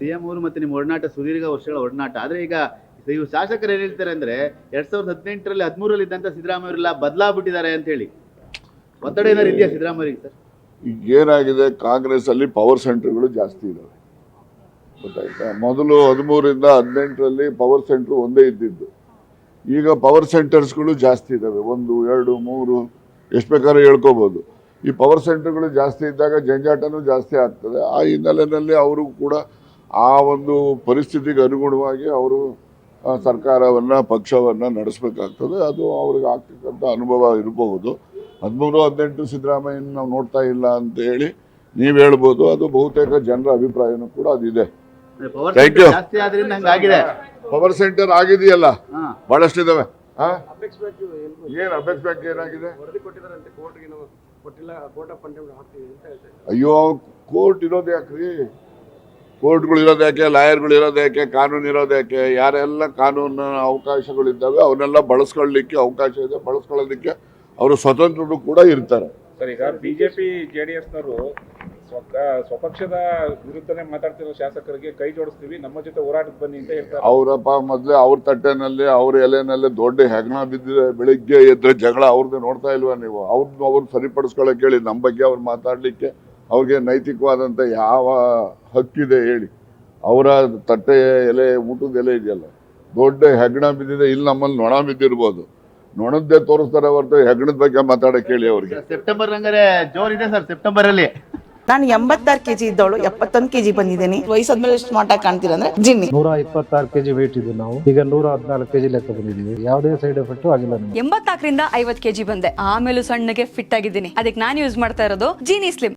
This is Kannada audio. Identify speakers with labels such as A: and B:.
A: ಸಿಎಂ ಅವರು ಮತ್ತೆ ನಿಮ್ಮ ಒಡನಾಟ ಸುದೀರ್ಘ ವರ್ಷಗಳ ಒಡನಾಟ. ಆದ್ರೆ ಈಗ ಇವು ಶಾಸಕರು ಏನ್ ಹೇಳ್ತಾರೆ ಅಂದ್ರೆ ಎರಡ್ ಸಾವಿರದ ಹದಿನೆಂಟರಲ್ಲಿ ಹದಿಮೂರಲ್ಲಿ ಇದ್ದಂತ ಸಿದ್ದರಾಮಯ್ಯವರೆಲ್ಲ ಬದಲಾಗ್ಬಿಟ್ಟಿದ್ದಾರೆ ಅಂತ ಹೇಳಿ. ಒತ್ತಡ ಏನಾದ್ರು ಇದೆಯಾ ಸಿದ್ದರಾಮಯ್ಯರಿಗೆ ಸರ್?
B: ಈಗ ಏನಾಗಿದೆ ಕಾಂಗ್ರೆಸ್ ಅಲ್ಲಿ ಪವರ್ ಸೆಂಟರ್ಗಳು ಜಾಸ್ತಿ ಇದಾವೆ. ಗೊತ್ತಾಯ್ತಾ? ಮೊದಲು ಹದಿಮೂರಿಂದ ಹದಿನೆಂಟರಲ್ಲಿ ಪವರ್ ಸೆಂಟರ್ ಒಂದೇ ಇದ್ದಿದ್ದು. ಈಗ ಪವರ್ ಸೆಂಟರ್ಸ್ಗಳು ಜಾಸ್ತಿ ಇದ್ದಾವೆ ಒಂದು, ಎರಡು, ಮೂರು, ಎಷ್ಟು ಬೇಕಾದ್ರೂ ಹೇಳ್ಕೋಬಹುದು ಈ ಪವರ್ ಸೆಂಟರ್ಗಳು ಜಾಸ್ತಿ ಇದ್ದಾಗ ಜಂಜಾಟನೂ ಜಾಸ್ತಿ ಆಗ್ತದೆ. ಆ ಹಿನ್ನೆಲೆಯಲ್ಲಿ ಅವರು ಕೂಡ ಆ ಒಂದು ಪರಿಸ್ಥಿತಿಗೆ ಅನುಗುಣವಾಗಿ ಅವರು ಸರ್ಕಾರವನ್ನು ಪಕ್ಷವನ್ನ ನಡೆಸಬೇಕಾಗ್ತದೆ. ಅದು ಅವ್ರಿಗೆ ಆಗ್ತಕ್ಕಂಥ ಅನುಭವ ಇರಬಹುದು. ಹದಿಮೂರು ಹದಿನೆಂಟು ಸಿದ್ದರಾಮಯ್ಯನ ನಾವು ನೋಡ್ತಾ ಇಲ್ಲ ಅಂತ ಹೇಳಿ ನೀವು ಹೇಳ್ಬೋದು. ಅದು ಬಹುತೇಕ ಜನರ ಅಭಿಪ್ರಾಯನೂ ಕೂಡ ಅದಿದೆ.
A: ಪವರ್
B: Thank
A: ಜಾಸ್ತಿ ಆದ್ರಿಂದ ಹಂಗಾಗಿದೆ
B: ಪವರ್ ಸೆಂಟರ್ ಆಗಿದೆಯಲ್ಲ?
C: ಬಹಳಷ್ಟು ಇದಾವೆ ಏನು
B: ಅಪೆಕ್ಸ್ ಬ್ಯಾಂಕ್ ಏನಾಗಿದೆ? ಅಯ್ಯೋ ಕೋರ್ಟ್ ಇರೋದು ಯಾಕ್ರಿ? ಕೋರ್ಟ್ಗಳು ಇರೋದು ಯಾಕೆ ಲಾಯರ್ಗಳು ಇರೋದು ಯಾಕೆ ಕಾನೂನು ಇರೋದು ಯಾಕೆ ಯಾರೆಲ್ಲ ಕಾನೂನು ಅವಕಾಶಗಳಿದ್ದಾವೆ ಅವನ್ನೆಲ್ಲ ಬಳಸ್ಕೊಳ್ಳಿಕ್ಕೆ ಅವಕಾಶ ಇದೆ ಬಳಸ್ಕೊಳ್ಳೋದಕ್ಕೆ ಅವರು ಸ್ವತಂತ್ರರು ಕೂಡ ಇರ್ತಾರೆ.
D: ಸರ್ ಈಗ ಬಿಜೆಪಿ ಜೆಡಿಎಸ್ನವರು ಸ್ವಪಕ್ಷದ ವಿರುದ್ಧನೇ ಮಾತಾಡ್ತಿರೋ ಶಾಸಕರಿಗೆ ಕೈ ಜೋಡಿಸ್ತೀವಿ ನಮ್ಮ ಜೊತೆ ಹೋರಾಟಕ್ಕೆ ಬನ್ನಿ ಅಂತ ಹೇಳ್ತಾರೆ.
B: ಅವರಪ್ಪ ಮೊದಲೇ ಅವ್ರ ತಟ್ಟೆನಲ್ಲಿ ಅವ್ರ ಎಲೆನಲ್ಲಿ ದೊಡ್ಡ ಹೆಗ್ಣ ಬಿದ್ದಿದೆ ಬೆಳಿಗ್ಗೆ ಎದ್ರೆ ಜಗಳ ಅವ್ರದ್ದು ನೋಡ್ತಾ ಇಲ್ವಾ ನೀವು? ಅವ್ರನ್ನ ಅವ್ರು ಸರಿಪಡಿಸ್ಕೊಳ್ಳೋಕೆ ಹೇಳಿ ನಮ್ಮ ಬಗ್ಗೆ ಅವ್ರು ಮಾತಾಡ್ಲಿಕ್ಕೆ ಅವ್ರಿಗೆ ನೈತಿಕವಾದಂತ ಯಾವ ಹಕ್ಕಿದೆ ಹೇಳಿ. ಅವರ ತಟ್ಟೆ ಎಲೆ ಊಟದ ಎಲೆ ಇದೆಯಲ್ಲ ದೊಡ್ಡ ಹೆಗ್ಣ ಬಿದ್ದಿದೆ ಇಲ್ಲಿ ನಮ್ಮಲ್ಲಿ ನೊಣ ಬಿದ್ದಿರ್ಬೋದು. ನೊಣದ್ದೇ ತೋರಿಸ್ತಾರೆ ಹೊರತು ಹೆಗ್ಣದ ಬಗ್ಗೆ ಮಾತಾಡಕ್ಕೆ ಹೇಳಿ ಅವ್ರಿಗೆ.
A: ಸೆಪ್ಟೆಂಬರ್ ಹಂಗಾರೆ ಜೋರ್ ಇದೆ ಸರ್ ಸೆಪ್ಟೆಂಬರ್ ಅಲ್ಲಿ
E: ನಾನು ಎಂಬತ್ತಾರು ಕೆಜಿ ಇದ್ದವಳು ಎಪ್ಪತ್ತೊಂದು ಕೆಜಿ ಬಂದಿದ್ದೀನಿ. ವಯಸ್ಸಾದ್ಮೇಲೆ ಎಷ್ಟು ಮಾಟ ಕಾಣ್ತೀರ ಅಂದ್ರೆ ಜಿನ್ನಿ.
F: ನೂರ ಇಪ್ಪತ್ತಾರು ಕೆಜಿ ವೇಟ್ ಇದ್ದು ನಾವು. ಈಗ ನೂರ ಹದಿನಾಲ್ಕು ಕೆಜಿ ಲೆಕ್ಕ ಬಂದಿದ್ದೀವಿ. ಯಾವುದೇ ಸೈಡ್ ಎಫೆಕ್ಟ್ ಆಗಿಲ್ಲ ನಮಗೆ.
G: ಐವತ್ತು ಐವತ್ ಕೆಜಿ ಬಂದೆ. ಆಮೇಲೆ ಸಣ್ಣಗೆ ಫಿಟ್ ಆಗಿದ್ದೀನಿ. ಅದಕ್ಕೆ ನಾನು ಯೂಸ್ ಮಾಡ್ತಾ ಇರೋದು ಜೀನಿ ಸ್ಲಿಮ್